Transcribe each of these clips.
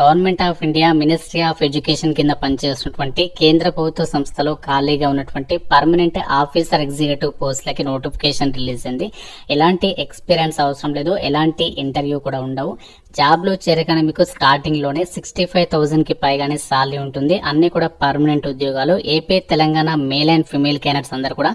Government of India ministry of education కింద పనిచేస్తున్నటువంటి కేంద్ర ప్రభుత్వ సంస్థలో ఖాళీగా ఉన్నటువంటి పర్మనెంట్ ఆఫీసర్ ఎగ్జిక్యూటివ్ పోస్టులకి నోటిఫికేషన్ రిలీజ్ అయింది. ఎలాంటి ఎక్స్పీరియన్స్ అవసరం లేదు. ఎలాంటి ఇంటర్వ్యూ కూడా ఉండవు. జాబ్లో చేరగానే మీకు స్టార్టింగ్లోనే సిక్స్టీ ఫైవ్ థౌసండ్కి పైగానే సాలరీ ఉంటుంది. అన్ని కూడా పర్మనెంట్ ఉద్యోగాలు. AP Telangana male and female candidates అందరూ కూడా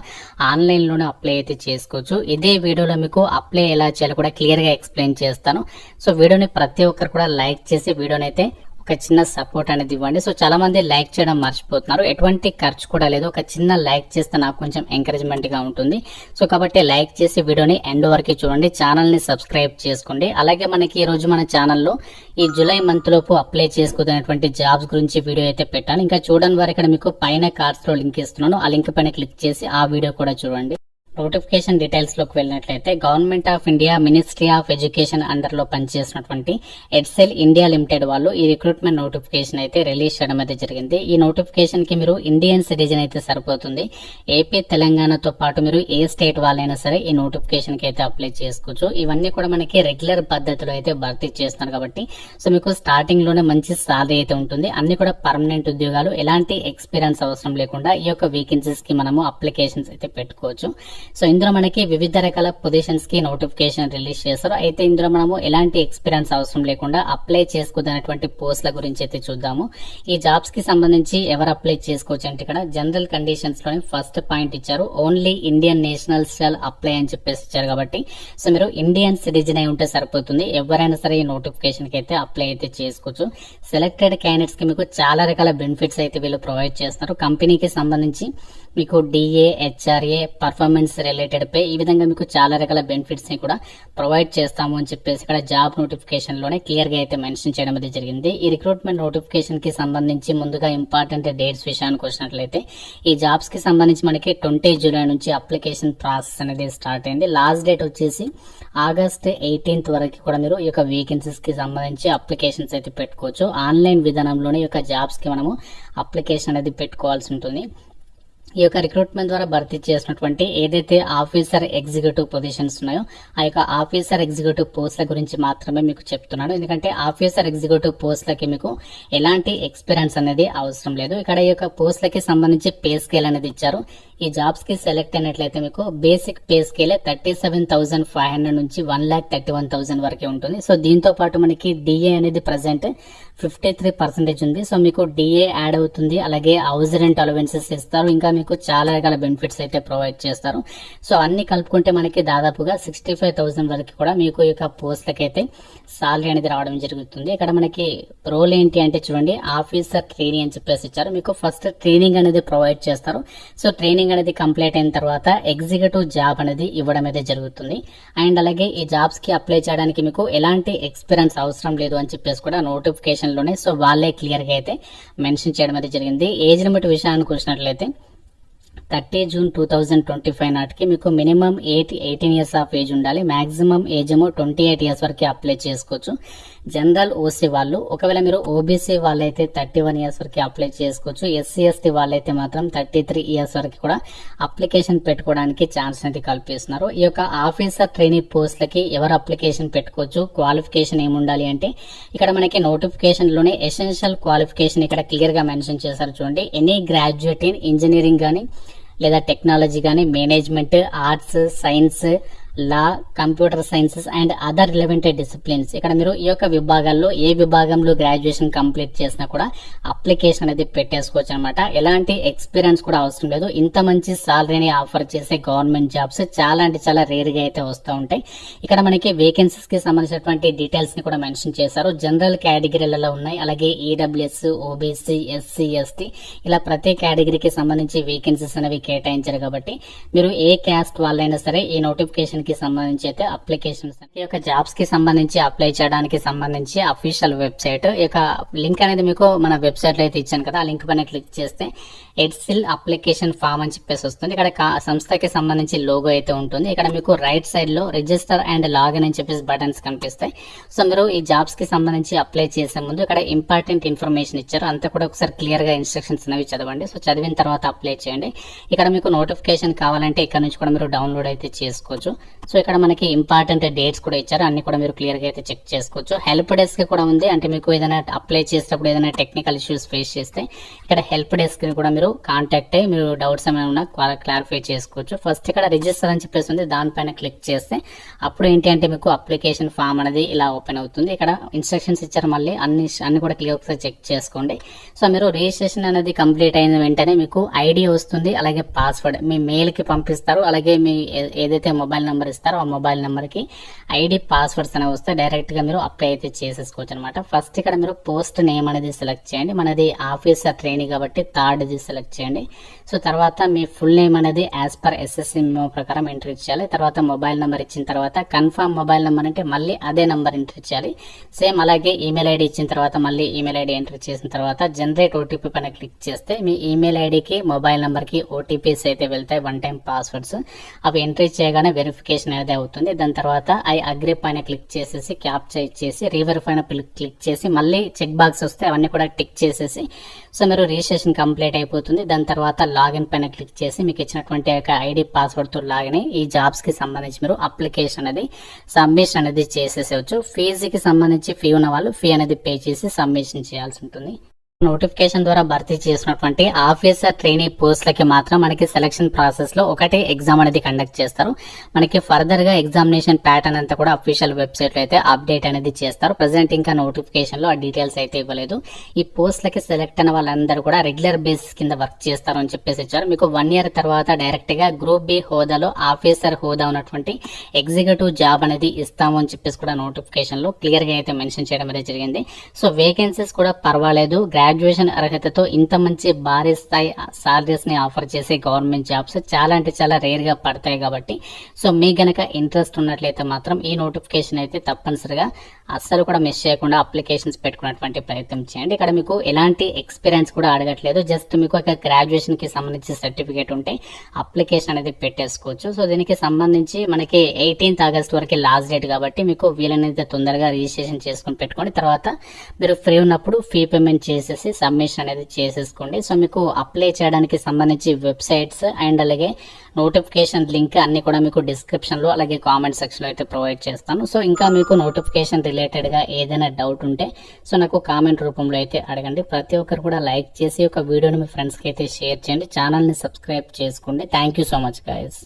ఆన్లైన్లోనే అప్లై అయితే చేసుకోవచ్చు. ఇదే వీడియోలో మీకు అప్లై ఎలా చేయాలో కూడా క్లియర్గా ఎక్స్ప్లెయిన్ చేస్తాను. సో వీడియోని ప్రతి ఒక్కరు కూడా లైక్ చేసి వీడియోని అయితే ఒక చిన్న సపోర్ట్ అనేది ఇవ్వండి. సో చాలా మంది లైక్ చేయడం మర్చిపోతున్నారు. ఎటువంటి ఖర్చు కూడా లేదు. ఒక చిన్న లైక్ చేస్తే నాకు కొంచెం ఎంకరేజ్మెంట్గా ఉంటుంది. సో కాబట్టి లైక్ చేసి వీడియోని ఎండ్ వరకు చూడండి. ఛానల్ని సబ్స్క్రైబ్ చేసుకోండి. అలాగే మనకి ఈ రోజు మన ఛానల్లో ఈ జూలై మంత్ లోపు అప్లై చేసుకునేటువంటి జాబ్స్ గురించి వీడియో అయితే పెట్టాను. ఇంకా చూడని వారు ఇక్కడ మీకు పైన కార్డ్స్లో లింక్ ఇస్తున్నాను. ఆ లింక్ పైన క్లిక్ చేసి ఆ వీడియో కూడా చూడండి. నోటిఫికేషన్ డీటెయిల్స్లోకి వెళ్ళినట్లయితే government of India ministry of education అండర్లో పనిచేసినటువంటి ఎడ్సెల్ ఇండియా లిమిటెడ్ వాళ్ళు ఈ రిక్రూట్మెంట్ నోటిఫికేషన్ అయితే రిలీజ్ చేయడం అయితే జరిగింది. ఈ నోటిఫికేషన్కి మీరు ఇండియన్ సిటిజన్ అయితే సరిపోతుంది. ఏపీ తెలంగాణతో పాటు మీరు ఏ స్టేట్ వాళ్ళైనా సరే ఈ నోటిఫికేషన్కి అయితే అప్లై చేసుకోవచ్చు. ఇవన్నీ కూడా మనకి రెగ్యులర్ పద్ధతిలో అయితే భర్తీ చేస్తున్నారు కాబట్టి సో మీకు స్టార్టింగ్లోనే మంచి సాలరీ అయితే ఉంటుంది. అన్ని కూడా పర్మనెంట్ ఉద్యోగాలు ఎలాంటి ఎక్స్పీరియన్స్ అవసరం లేకుండా ఈ యొక్క వీకెన్సీస్కి మనము అప్లికేషన్స్ అయితే పెట్టుకోవచ్చు. సో ఇందులో మనకి వివిధ రకాల పొజిషన్స్కి నోటిఫికేషన్ రిలీజ్ చేస్తారు అయితే ఇందులో మనము ఎలాంటి ఎక్స్పీరియన్స్ అవసరం లేకుండా అప్లై చేసుకున్నటువంటి పోస్టుల గురించి అయితే చూద్దాము. ఈ జాబ్స్కి సంబంధించి ఎవరు అప్లై చేసుకోవచ్చు అంటే ఇక్కడ జనరల్ కండిషన్స్లోనే ఫస్ట్ పాయింట్ ఇచ్చారు. Only Indian national shall apply అని చెప్పేసి ఇచ్చారు కాబట్టి సో మీరు ఇండియన్ సిటిజన్ అయి ఉంటే సరిపోతుంది. ఎవరైనా సరే ఈ నోటిఫికేషన్కి అయితే అప్లై అయితే చేసుకోవచ్చు. సెలెక్టెడ్ క్యాండిడేట్స్కి మీకు చాలా రకాల బెనిఫిట్స్ అయితే వీళ్ళు ప్రొవైడ్ చేస్తారు కంపెనీకి సంబంధించి మీకు DA HRA performance related pay ఈ విధంగా మీకు చాలా రకాల బెనిఫిట్స్ని కూడా ప్రొవైడ్ చేస్తాము అని చెప్పేసి ఇక్కడ జాబ్ నోటిఫికేషన్లోనే క్లియర్గా అయితే మెన్షన్ చేయడం అనేది జరిగింది. ఈ రిక్రూట్మెంట్ నోటిఫికేషన్కి సంబంధించి ముందుగా ఇంపార్టెంట్ డేట్స్ విషయానికి వచ్చినట్లయితే ఈ జాబ్స్కి సంబంధించి మనకి ట్వంటీ జూలై నుంచి అప్లికేషన్ ప్రాసెస్ అనేది స్టార్ట్ అయింది. లాస్ట్ డేట్ వచ్చేసి ఆగస్ట్ ఎయిటీన్త్ వరకు కూడా మీరు ఈ యొక్క వేకెన్సీస్కి సంబంధించి అప్లికేషన్స్ అయితే పెట్టుకోవచ్చు. ఆన్లైన్ విధానంలోనే ఈ యొక్క జాబ్స్కి మనము అప్లికేషన్ అనేది పెట్టుకోవాల్సి ఉంటుంది. ఈ యొక్క రిక్రూట్మెంట్ ద్వారా భర్తీ చేసినటువంటి ఏదైతే ఆఫీసర్ ఎగ్జిక్యూటివ్ పొజిషన్స్ ఉన్నాయో ఆ యొక్క ఆఫీసర్ ఎగ్జిక్యూటివ్ పోస్టుల గురించి మాత్రమే మీకు చెప్తున్నాను. ఎందుకంటే ఆఫీసర్ ఎగ్జిక్యూటివ్ పోస్టులకి మీకు ఎలాంటి ఎక్స్పీరియన్స్ అనేది అవసరం లేదు. ఇక్కడ ఈ యొక్క పోస్టులకి సంబంధించి పే స్కేల్ అనేది ఇచ్చారు. ఈ జాబ్స్కి సెలెక్ట్ అయినట్లయితే మీకు basic pay scale thirty seven thousand five hundred నుంచి one lakh thirty one thousand వరకే ఉంటుంది. సో దీంతో పాటు మనకి డిఏ అనేది ప్రజెంట్ ఫిఫ్టీ త్రీ పర్సెంటేజ్ ఉంది. సో మీకు డిఏ యాడ్ అవుతుంది. అలాగే హౌస్ రెంట్ అలవెన్సెస్ ఇస్తారు. ఇంకా మీకు మీకు చాలా రకాల బెనిఫిట్స్ అయితే ప్రొవైడ్ చేస్తారు. సో అన్ని కలుపుకుంటే మనకి దాదాపుగా సిక్స్టీ ఫైవ్ థౌసండ్ వరకు కూడా మీకు ఈ యొక్క పోస్ట్లకి అయితే సాలరీ అనేది రావడం జరుగుతుంది. ఇక్కడ మనకి రోల్ ఏంటి అంటే చూడండి ఆఫీసర్ ట్రైనింగ్ అని చెప్పేసి ఇచ్చారు. మీకు ఫస్ట్ ట్రైనింగ్ అనేది ప్రొవైడ్ చేస్తారు. సో ట్రైనింగ్ అనేది కంప్లీట్ అయిన తర్వాత ఎగ్జిక్యూటివ్ జాబ్ అనేది ఇవ్వడం అయితే జరుగుతుంది. అండ్ అలాగే ఈ జాబ్స్కి అప్లై చేయడానికి మీకు ఎలాంటి ఎక్స్పీరియన్స్ అవసరం లేదు అని చెప్పేసి కూడా నోటిఫికేషన్లోనే సో వాళ్ళే క్లియర్గా అయితే మెన్షన్ చేయడం అయితే జరిగింది. ఏజ్ లిమిట్ విషయానికి వచ్చినట్లయితే thirty June two thousand twenty five నాటికి మీకు minimum eight eighteen years of age ఉండాలి. మాక్సిమం ఏజ్ ఏమో ట్వంటీ ఎయిట్ ఇయర్స్ వరకు అప్లై చేసుకోవచ్చు. జనరల్ ఓసీ వాళ్ళు ఒకవేళ మీరు ఓబీసీ వాళ్ళైతే థర్టీ వన్ ఇయర్స్ వరకు అప్లై చేసుకోవచ్చు. ఎస్సీ ఎస్టీ వాళ్ళైతే మాత్రం థర్టీ త్రీ ఇయర్స్ వరకు కూడా అప్లికేషన్ పెట్టుకోవడానికి ఛాన్స్ అనేది కల్పిస్తున్నారు. ఈ యొక్క ఆఫీసర్ ట్రైనింగ్ పోస్టులకి ఎవరు అప్లికేషన్ పెట్టుకోవచ్చు? క్వాలిఫికేషన్ ఏముండాలి అంటే ఇక్కడ మనకి నోటిఫికేషన్లోనే ఎసెన్షియల్ క్వాలిఫికేషన్ ఇక్కడ క్లియర్గా మెన్షన్ చేశారు చూడండి. ఎనీ గ్రాడ్యుయేట్ ఇన్ ఇంజనీరింగ్ కానీ లేదా టెక్నాలజీ కానీ management arts science law computer sciences and other relevant disciplines. ఇక్కడ మీరు ఈ యొక్క విభాగాల్లో ఏ విభాగంలో గ్రాడ్యుయేషన్ కంప్లీట్ చేసినా కూడా అప్లికేషన్ అనేది పెట్టేసుకోవచ్చు అనమాట ఎలాంటి ఎక్స్పీరియన్స్ కూడా అవసరం లేదు. ఇంత మంచి సాలరీని ఆఫర్ చేసే గవర్నమెంట్ జాబ్స్ చాలా అంటే చాలా రేర్గా అయితే వస్తూ ఉంటాయి. ఇక్కడ మనకి వేకెన్సీస్కి సంబంధించినటువంటి డీటెయిల్స్ని కూడా మెన్షన్ చేశారు. జనరల్ కేటగిరీలలో ఉన్నాయి. అలాగే ఈడబ్ల్యూఎస్ ఓబీసీ ఎస్సీ ఎస్టీ ఇలా ప్రతి కేటగిరీకి సంబంధించి వేకెన్సీస్ అనేవి కేటాయించారు కాబట్టి మీరు ఏ క్యాస్ట్ వాళ్ళైనా సరే ఈ నోటిఫికేషన్ కి సంబంధించి అయితే అప్లికేషన్స్ ఈ యొక్క జాబ్స్కి సంబంధించి అప్లై చేయడానికి సంబంధించి అఫీషియల్ వెబ్సైట్ ఈ యొక్క లింక్ అనేది మీకు మన వెబ్సైట్లో అయితే ఇచ్చాను కదా ఆ లింక్ పైన క్లిక్ చేస్తే ఎడ్సిల్ అప్లికేషన్ ఫామ్ అని చెప్పేసి వస్తుంది. ఇక్కడ కా- సంస్థకి సంబంధించి లోగో అయితే ఉంటుంది. ఇక్కడ మీకు రైట్ సైడ్లో రిజిస్టర్ అండ్ లాగిన్ అని చెప్పేసి బటన్స్ కనిపిస్తాయి. సో మీరు ఈ జాబ్స్కి సంబంధించి అప్లై చేసే ముందు ఇక్కడ ఇంపార్టెంట్ ఇన్ఫర్మేషన్ ఇచ్చారు. అంతా కూడా ఒకసారి క్లియర్గా ఇన్స్ట్రక్షన్స్ అనేవి చదవండి. సో చదివిన తర్వాత అప్లై చేయండి. ఇక్కడ మీకు నోటిఫికేషన్ కావాలంటే ఇక్కడ నుంచి కూడా మీరు డౌన్లోడ్ అయితే చేసుకోవచ్చు. సో ఇక్కడ మనకి ఇంపార్టెంట్ డేట్స్ కూడా ఇచ్చారు. అన్ని కూడా మీరు క్లియర్గా అయితే చెక్ చేసుకోవచ్చు. హెల్ప్ డెస్క్ కూడా ఉంది. అంటే మీకు ఏదైనా అప్లై చేసేటప్పుడు ఏదైనా టెక్నికల్ ఇష్యూస్ ఫేస్ చేస్తే ఇక్కడ హెల్ప్ డెస్క్ని కూడా మీరు కాంటాక్ట్ అయ్యి మీరు డౌట్స్ ఏమైనా ఉన్నా క్లారిఫై చేసుకోవచ్చు. ఫస్ట్ ఇక్కడ రిజిస్టర్ అని చెప్పేసి ఉంది. దానిపైన క్లిక్ చేస్తే అప్పుడు ఏంటి అంటే మీకు అప్లికేషన్ ఫామ్ అనేది ఇలా ఓపెన్ అవుతుంది. ఇక్కడ ఇన్స్ట్రక్షన్స్ ఇచ్చారు మళ్ళీ. అన్ని అన్ని కూడా క్లియర్ ఒకసారి చెక్ చేసుకోండి. సో మీరు రిజిస్ట్రేషన్ అనేది కంప్లీట్ అయిన వెంటనే మీకు ఐడి వస్తుంది. అలాగే పాస్వర్డ్ మీ మెయిల్కి పంపిస్తారు. అలాగే మీ ఏదైతే మొబైల్ నెంబర్ ఇస్తారో ఆ మొబైల్ నెంబర్కి ఐడి పాస్వర్డ్స్ అనేవి వస్తే డైరెక్ట్గా మీరు అప్లై అయితే చేసేసుకోవచ్చు అనమాట ఫస్ట్ ఇక్కడ మీరు పోస్ట్ నేమ్ అనేది సెలెక్ట్ చేయండి. మనది ఆఫీసర్ ట్రైనింగ్ కాబట్టి థర్డ్ ఇది సెలెక్ట్ చేయండి. సో తర్వాత మీ ఫుల్ నేమ్ అనేది యాజ్ పర్ ఎస్ఎస్సి ప్రకారం ఎంటర్ చేయాలి తర్వాత మొబైల్ నెంబర్ ఇచ్చిన తర్వాత కన్ఫర్మ్ మొబైల్ నెంబర్ అంటే మళ్ళీ అదే నెంబర్ ఎంటర్ చేయాలి సేమ్ అలాగే ఈమెయిల్ ఐడి ఇచ్చిన తర్వాత మళ్ళీ ఈమెయిల్ ఐడి ఎంటర్ చేసిన తర్వాత జనరేట్ ఓటీపీ పైన క్లిక్ చేస్తే మీ ఈమెయిల్ ఐడికి మొబైల్ నెంబర్కి ఓటీపీస్ అయితే వెళ్తాయి. One time passwords. అవి ఎంట్రీ చేయగానే వెరిఫికేషన్ అనేది అవుతుంది. దాని తర్వాత ఐ అగ్రి పైన క్లిక్ చేసేసి క్యాప్చర్ ఇచ్చేసి రివర్ పైన క్లిక్ చేసి మళ్ళీ చెక్ బాక్స్ వస్తే అవన్నీ కూడా టిక్ చేసేసి సో మీరు రిజిస్ట్రేషన్ కంప్లీట్ అయిపోతుంది. దాని తర్వాత లాగిన్ పైన క్లిక్ చేసి మీకు ఇచ్చినటువంటి యొక్క ఐడి పాస్వర్డ్తో లాగిన్ ఈ జాబ్స్కి సంబంధించి మీరు అప్లికేషన్ అనేది సబ్మిషన్ అనేది చేసేసేవచ్చు. ఫీజుకి సంబంధించి ఫీ ఉన్న వాళ్ళు ఫీ అనేది పే చేసి సబ్మిషన్ చేయాల్సి ఉంటుంది. నోటిఫికేషన్ ద్వారా భర్తీ చేసినటువంటి ఆఫీసర్ ట్రైనీ పోస్టులకి మాత్రం మనకి సెలక్షన్ ప్రాసెస్లో ఒకటే ఎగ్జామ్ అనేది కండక్ట్ చేస్తారు. మనకి ఫర్దర్గా ఎగ్జామినేషన్ ప్యాటర్న్ అంతా కూడా అఫీషియల్ వెబ్సైట్లో అయితే అప్డేట్ అనేది చేస్తారు. ప్రజెంట్ ఇంకా నోటిఫికేషన్లో ఆ డీటెయిల్స్ అయితే ఇవ్వలేదు. ఈ పోస్టులకి సెలెక్ట్ అయిన వాళ్ళందరూ కూడా రెగ్యులర్ బేసిస్ కింద వర్క్ చేస్తారు అని చెప్పేసి ఇచ్చారు. మీకు వన్ ఇయర్ తర్వాత డైరెక్ట్గా గ్రూప్ బి హోదాలో ఆఫీసర్ హోదా ఉన్నటువంటి ఎగ్జిక్యూటివ్ జాబ్ అనేది ఇస్తాము అని చెప్పేసి కూడా నోటిఫికేషన్లో అయితే మెన్షన్ చేయడం అనేది జరిగింది. సో వేకెన్సీస్ కూడా పర్వాలేదు. గ్రాడ్యుయేషన్ అర్హతతో ఇంత మంచి భారీ స్థాయి సాలరీస్ని ఆఫర్ చేసే గవర్నమెంట్ జాబ్స్ చాలా అంటే చాలా రేర్గా పడతాయి కాబట్టి సో మీ గనక ఇంట్రెస్ట్ ఉన్నట్లయితే మాత్రం ఈ నోటిఫికేషన్ అయితే తప్పనిసరిగా అస్సలు కూడా మిస్ చేయకుండా అప్లికేషన్స్ పెట్టుకున్నటువంటి ప్రయత్నం చేయండి. ఇక్కడ మీకు ఎలాంటి ఎక్స్పీరియన్స్ కూడా అడగట్లేదు. జస్ట్ మీకు ఒక గ్రాడ్యుయేషన్కి సంబంధించి సర్టిఫికేట్ ఉంటే అప్లికేషన్ అనేది పెట్టేసుకోవచ్చు. సో దీనికి సంబంధించి మనకి ఎయిటీన్త్ ఆగస్ట్ వరకు లాస్ట్ డేట్ కాబట్టి మీకు వీలైనంత తొందరగా రిజిస్ట్రేషన్ చేసుకుని పెట్టుకోండి. తర్వాత మీరు ఫ్రీ ఉన్నప్పుడు ఫీ పేమెంట్ చేసి వచ్చేసి సబ్మిషన్ అనేది చేసేసుకోండి. సో మీకు అప్లై చేయడానికి సంబంధించి వెబ్సైట్స్ అండ్ అలాగే నోటిఫికేషన్ లింక్ అన్ని కూడా మీకు డిస్క్రిప్షన్లో అలాగే కామెంట్ సెక్షన్లో అయితే ప్రొవైడ్ చేస్తాను. సో ఇంకా మీకు నోటిఫికేషన్ రిలేటెడ్గా ఏదైనా డౌట్ ఉంటే సో నాకు కామెంట్ రూపంలో అయితే అడగండి. ప్రతి ఒక్కరు కూడా లైక్ చేసి ఒక వీడియోని మీ ఫ్రెండ్స్కి అయితే షేర్ చేయండి. ఛానల్ని సబ్స్క్రైబ్ చేసుకోండి. Thank you so much guys